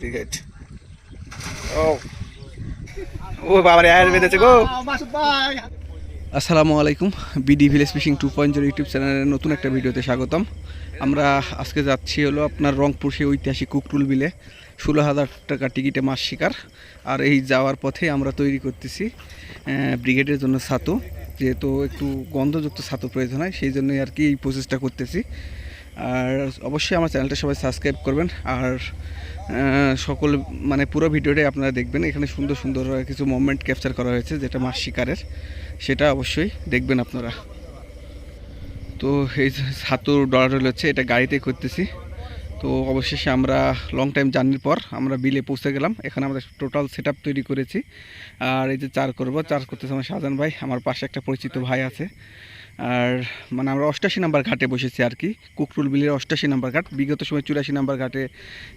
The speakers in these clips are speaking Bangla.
ক্রিকেট ও ও আসসালামু আলাইকুম BD village fishing two point zero YouTube চ্যানেলের নতুন একটা ভিডিওতে স্বাগতম। আমরা আজকে যাচ্ছি হলো আপনার রংপুর সেই ঐতিহাসিক কুকটুল বিলে। ষোলো হাজার টাকা টিকিটে মাছ শিকার। আর এই যাওয়ার পথে আমরা তৈরি করতেছি ব্রিগেডের জন্য ছাতু। যেহেতু একটু গন্ধযুক্ত ছাতু প্রয়োজন হয়, সেই জন্যই আর কি এই প্রসেসটা করতেছি। আর অবশ্যই আমার চ্যানেলটা সবাই সাবস্ক্রাইব করবেন। আর সকল মানে পুরো ভিডিওটাই আপনারা দেখবেন। এখানে সুন্দর সুন্দর কিছু মুভমেন্ট ক্যাপচার করা হয়েছে, যেটা মাছ শিকারের। সেটা অবশ্যই দেখবেন আপনারা। তো এই যে ছাতুর ডলার হচ্ছে, এটা গাড়িতে করতেছি। তো অবশেষে আমরা লং টাইম জার্নির পর আমরা বিলে পৌঁছে গেলাম। এখানে আমরা টোটাল সেট তৈরি করেছি। আর এই যে চার করব, চার করতেছে আমার শাহজাহান ভাই। আমার পাশে একটা পরিচিত ভাই আছে। আর মানে আমরা অষ্টাশি নাম্বার ঘাটে বসেছি আর কি। কুকরুল বিলের অষ্টাশি নাম্বার ঘাট, বিগত সময় চুরাশি নাম্বার ঘাটে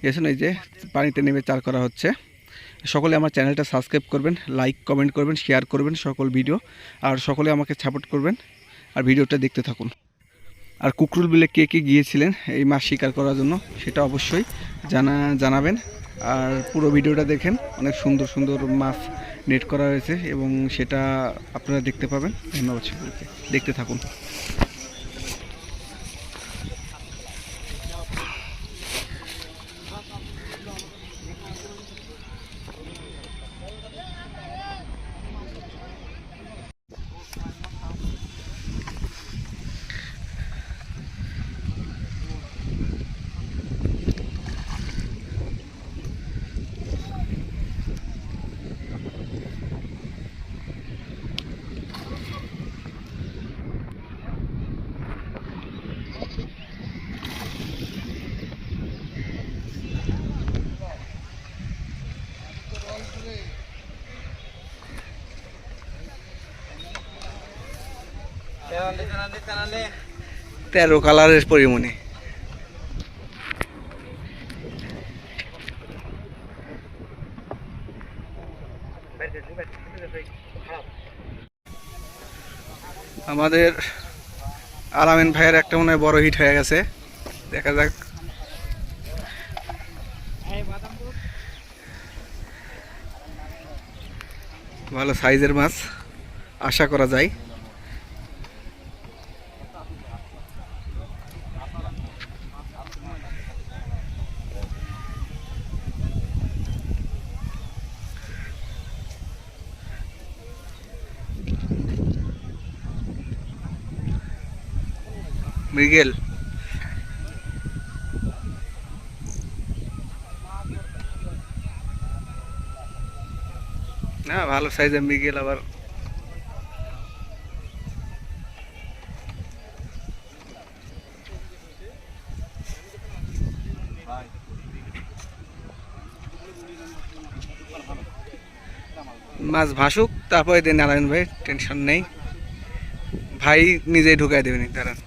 গেছেন, এই যে পানিতে নেমে চার করা হচ্ছে। সকলে আমার চ্যানেলটা সাবস্ক্রাইব করবেন, লাইক, কমেন্ট করবেন, শেয়ার করবেন সকল ভিডিও, আর সকলে আমাকে সাপোর্ট করবেন আর ভিডিওটা দেখতে থাকুন। আর কুকরুল বিলে কে কে গিয়েছিলেন, এই মাছ শিকার করার জন্য সেটা অবশ্যই জানা, জানাবেন। আর পুরো ভিডিওটা দেখেন, অনেক সুন্দর সুন্দর মাছ নেট করা হয়েছে এবং সেটা আপনারা দেখতে পাবেন। ধন্যবাদ সকলকে। দেখতে থাকুন। তেরো কালারের পরিমণি। আমাদের আলামিন ভাইয়ের একটা মনে হয় বড় হিট হয়ে গেছে। দেখা যাক। ভালো সাইজের মাছ, আশা করা যায়। মৃগেল। না, ভালো সাইজের মৃগেল আবার। মাছ ভাসুক, তারপরে দিন নারায়ণ ভাই টেনশন নেই। ভাই নিজেই ঢুকাই দেবেন দাঁড়ান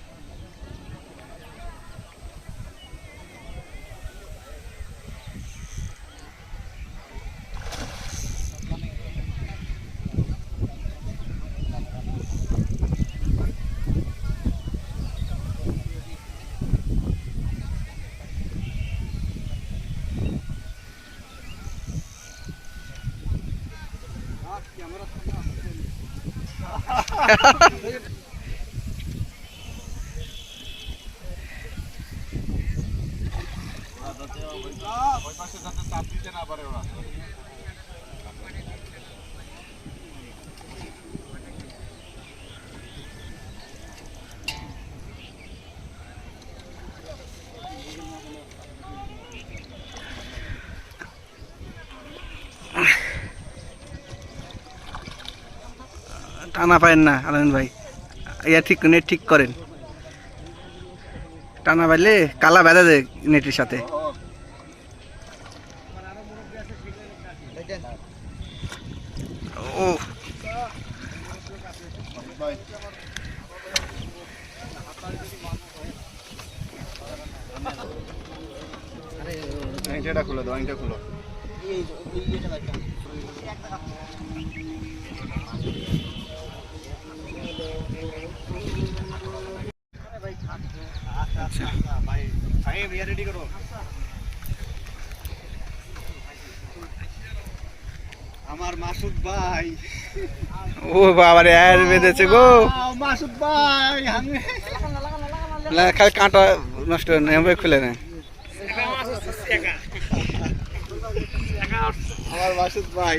ওই পাশে যাতে চাপ দিতে না পারে ওরা। টানা পায়েন না আনন্দ ভাই। ইয়া ঠিক, নেট ঠিক করেন। টানা পাইলে কালা বেঁধা দেয় নেটের সাথে। ও খুলো দাও খুলো। अच्छा रेडी करो আমার মাসুদ ভাই। ও বাবা রে আর বেঁধেছে গো। মাসুদ ভাই আমি না খালি কাঁটা নষ্ট হয় না এভাবে খুলে না আমার মাসুদ ভাই।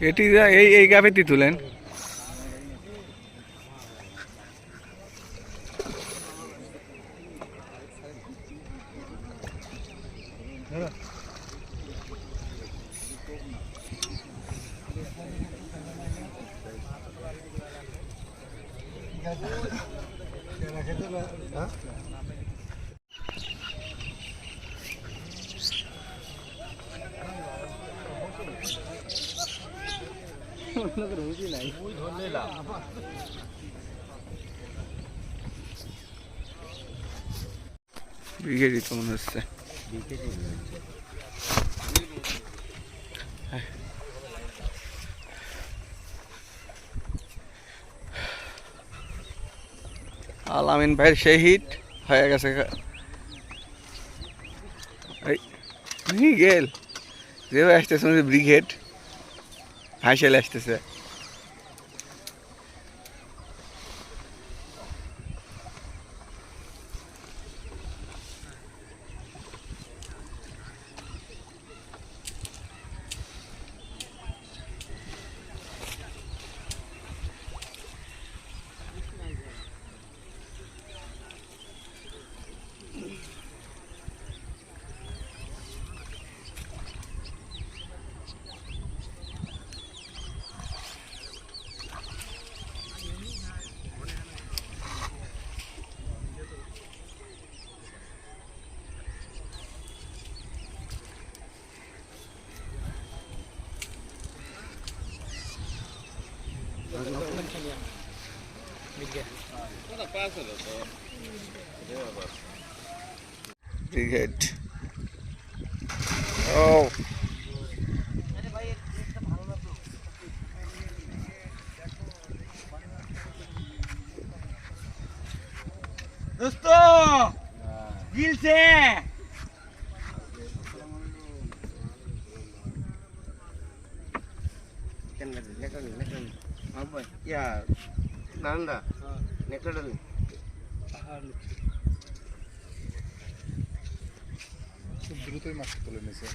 এটি এই এই গাভীটি তুলেন মনে হচ্ছে। আলামিন ভাইয়ের সেই হিট হয়ে গেছে এই ব্রিগেড ফাইসাল আসতেছে। যে ভাই আসতেছে ব্রিগেড হাসেল আসতেছে ব্রিগেড ও দোস্ত গিলছে ইয়া নান্দা নেকড়ালি খুব দ্রুতই মাছ তুলে নিছে